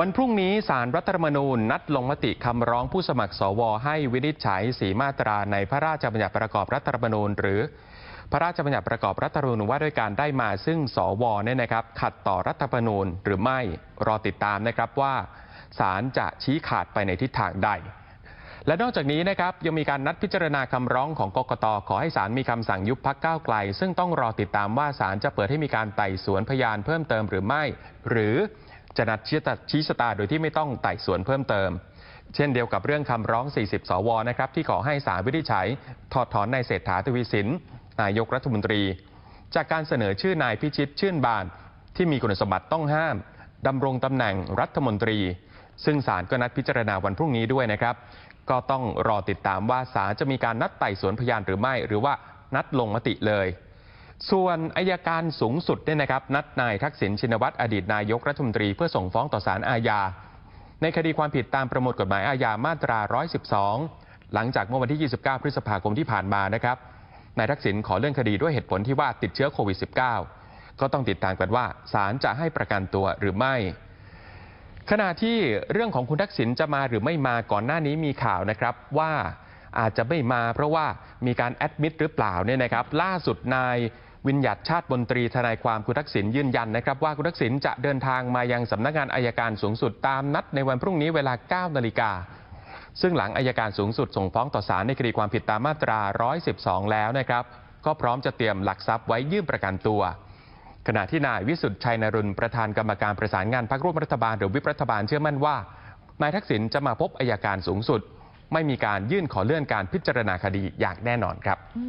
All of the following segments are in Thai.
วันพรุ่งนี้สารรัฐธรรมนูญนัดลงมติคำร้องผู้สมัครสว ให้วินิจฉัยสีมาตราในพระราชบัญญัติประกอบรัฐธรรมนูญ หรือ พระราชบัญญัติประกอบรัฐธรรมนูญว่าด้วยการได้มาซึ่งสวเนี่ยนะครับ ขัดต่อรัฐธรรมนูญหรือไม่รอติดตามนะครับว่าศาลจะชี้ขาดไปในทิศทางใด และนอกจากนี้นะครับยังมีการนัดพิจารณาคำร้องของกกตขอให้ศาลมีคำสั่งยุบพักก้าวไกล ซึ่งต้องรอติดตามว่าศาลจะเปิดให้มีการไต่สวนพยานเพิ่มเติมหรือไม่ หรือ จะนัดชี้ชะตาโดยที่ไม่ต้องไต่สวนเพิ่มเติม เช่นเดียวกับเรื่องคำร้อง 40 สวนะครับที่ขอให้ศาลวินิจฉัย ถอดถอนนายเศรษฐาทวีสินนายกรัฐมนตรี จากการเสนอชื่อนายพิชิตชื่นบาน ที่มีคุณสมบัติต้องห้ามดำรงตำแหน่งรัฐมนตรี ซึ่งศาลก็นัดพิจารณาวันพรุ่งนี้ด้วยนะครับ ก็ต้องรอติดตามว่าศาลจะมีการนัดไต่สวนพยานหรือไม่ หรือว่านัดลงมติเลย ส่วนอายการสูงสุดเนี่ยนะครับนัดนายทักษิณชินวัตรอดีตนายกรัฐมนตรีเพื่อส่งฟ้องต่อศาลอาญา ในคดีความผิดตามประมวลกฎหมายอาญามาตรา 112 หลังจากเมื่อวันที่ 29 พฤษภาคมที่ผ่านมานะครับนายทักษิณขอเลื่อนคดีด้วยเหตุผลที่ว่าติดเชื้อโควิด -19 ก็ต้องติดตามกันว่าศาลจะให้ประกันตัวหรือไม่ ขณะที่เรื่องของคุณทักษิณจะมาหรือไม่มาก่อนหน้านี้มีข่าวนะครับว่าอาจจะไม่มาเพราะว่ามีการแอดมิดหรือเปล่าเนี่ยนะครับล่าสุดนาย วิญญัติชาติบนตรีทนายความคุณทักษิณยืนยันนะครับว่าคุณทักษิณจะเดินทางมายังสำนักงานอายการสูงสุดตามนัดในวันพรุ่งนี้เวลา 9 นาฬิกา ซึ่งหลังอายการสูงสุดส่งฟ้องต่อศาลในคดีความผิดตามมาตรา 112 แล้วนะครับ ก็พร้อมจะเตรียมหลักทรัพย์ไว้ยื่นประกันตัว ขณะที่นายวิสุทธิ์ชัยนรุนประธานกรรมการประสานงานพรรคร่วมรัฐบาลหรือวิปรัฐบาลเชื่อมั่นว่านายทักษิณจะมาพบอายการสูงสุด ไม่มีการยื่นขอเลื่อนการพิจารณาคดีอย่างแน่นอนครับอื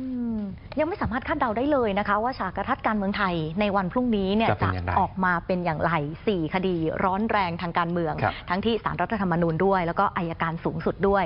ยังไม่สามารถคาดเดาได้เลยนะคะ ว่าฉากกระทัดการเมืองไทยในวันพรุ่งนี้เนี่ยจะเป็นอย่างไรออกมาเป็นอย่างไรสี่คดีร้อนแรงทางการเมือง ครับ ทั้งที่สารรัฐธรรมนูญด้วย แล้วก็อายการสูงสุดด้วย